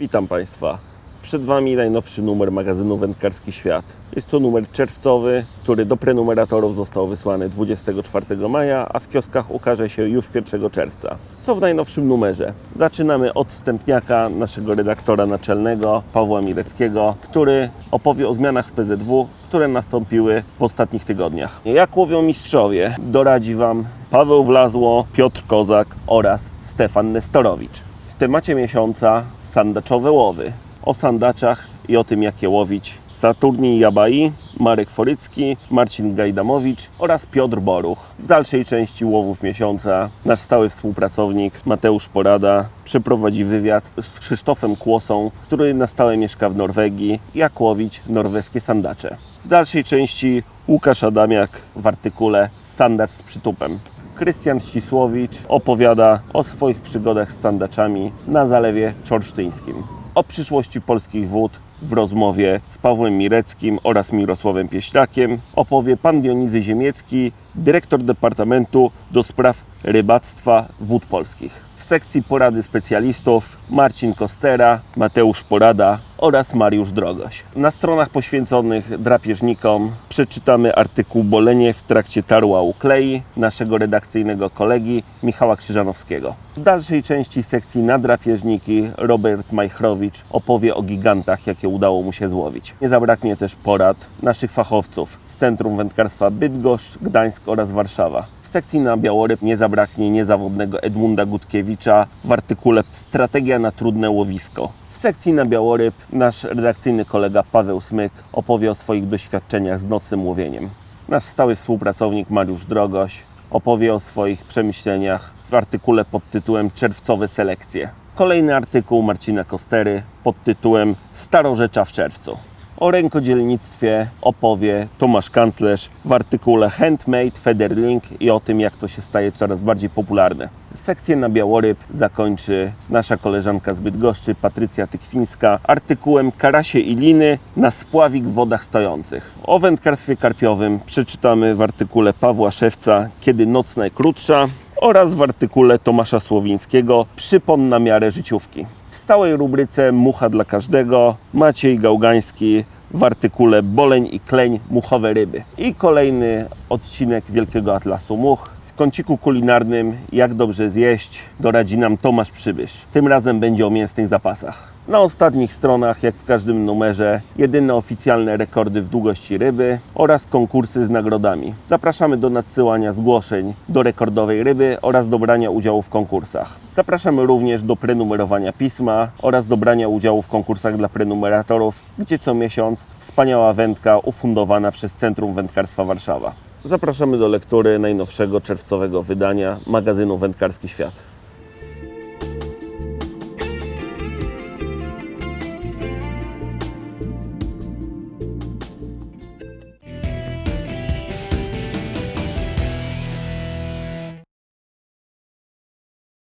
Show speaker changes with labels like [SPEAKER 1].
[SPEAKER 1] Witam Państwa. Przed Wami najnowszy numer magazynu Wędkarski Świat. Jest to numer czerwcowy, który do prenumeratorów został wysłany 24 maja, a w kioskach ukaże się już 1 czerwca. Co w najnowszym numerze? Zaczynamy od wstępniaka naszego redaktora naczelnego Pawła Mireckiego, który opowie o zmianach w PZW, które nastąpiły w ostatnich tygodniach. Jak łowią mistrzowie, doradzi Wam Paweł Wlazło, Piotr Kozak oraz Stefan Nestorowicz. Temacie miesiąca sandaczowe łowy. O sandaczach i o tym, jak je łowić Saturnin Jabai, Marek Forycki, Marcin Gajdamowicz oraz Piotr Boruch. W dalszej części łowów miesiąca nasz stały współpracownik Mateusz Porada przeprowadzi wywiad z Krzysztofem Kłosą, który na stałe mieszka w Norwegii, jak łowić norweskie sandacze. W dalszej części Łukasz Adamiak w artykule Sandacz z przytupem. Krystian Ścisłowicz opowiada o swoich przygodach z sandaczami na Zalewie Czorsztyńskim. O przyszłości polskich wód w rozmowie z Pawłem Mireckim oraz Mirosławem Pieślakiem opowie pan Dionizy Ziemiecki, dyrektor Departamentu do Spraw Rybactwa Wód Polskich. W sekcji porady specjalistów Marcin Kostera, Mateusz Porada oraz Mariusz Drogoś. Na stronach poświęconych drapieżnikom przeczytamy artykuł Bolenie w trakcie tarła u klei naszego redakcyjnego kolegi Michała Krzyżanowskiego. W dalszej części sekcji na drapieżniki Robert Majchrowicz opowie o gigantach, jakie udało mu się złowić. Nie zabraknie też porad naszych fachowców z Centrum Wędkarstwa Bydgoszcz, Gdańsk oraz Warszawa. Sekcji na Białoryb nie zabraknie niezawodnego Edmunda Gutkiewicza w artykule Strategia na trudne łowisko. W sekcji na Białoryb nasz redakcyjny kolega Paweł Smyk opowie o swoich doświadczeniach z nocnym łowieniem. Nasz stały współpracownik Mariusz Drogoś opowie o swoich przemyśleniach w artykule pod tytułem Czerwcowe selekcje. Kolejny artykuł Marcina Kostery pod tytułem Starorzecza w czerwcu. O rękodzielnictwie opowie Tomasz Kanclerz w artykule Handmade Federlink i o tym, jak to się staje coraz bardziej popularne. Sekcję na Białoryb zakończy nasza koleżanka z Bydgoszczy, Patrycja Tykwińska, artykułem Karasie i liny na spławik w wodach stojących. O wędkarstwie karpiowym przeczytamy w artykule Pawła Szewca Kiedy noc najkrótsza oraz w artykule Tomasza Słowińskiego Przypon na miarę życiówki. W stałej rubryce Mucha dla każdego Maciej Gałgański w artykule Boleń i kleń muchowe ryby. I kolejny odcinek Wielkiego Atlasu Much. Kąciku kulinarnym Jak dobrze zjeść doradzi nam Tomasz Przybysz. Tym razem będzie o mięsnych zapasach. Na ostatnich stronach, jak w każdym numerze, jedyne oficjalne rekordy w długości ryby oraz konkursy z nagrodami. Zapraszamy do nadsyłania zgłoszeń do rekordowej ryby oraz do brania udziału w konkursach. Zapraszamy również do prenumerowania pisma oraz do brania udziału w konkursach dla prenumeratorów, gdzie co miesiąc wspaniała wędka ufundowana przez Centrum Wędkarstwa Warszawa. Zapraszamy do lektury najnowszego czerwcowego wydania magazynu Wędkarski Świat.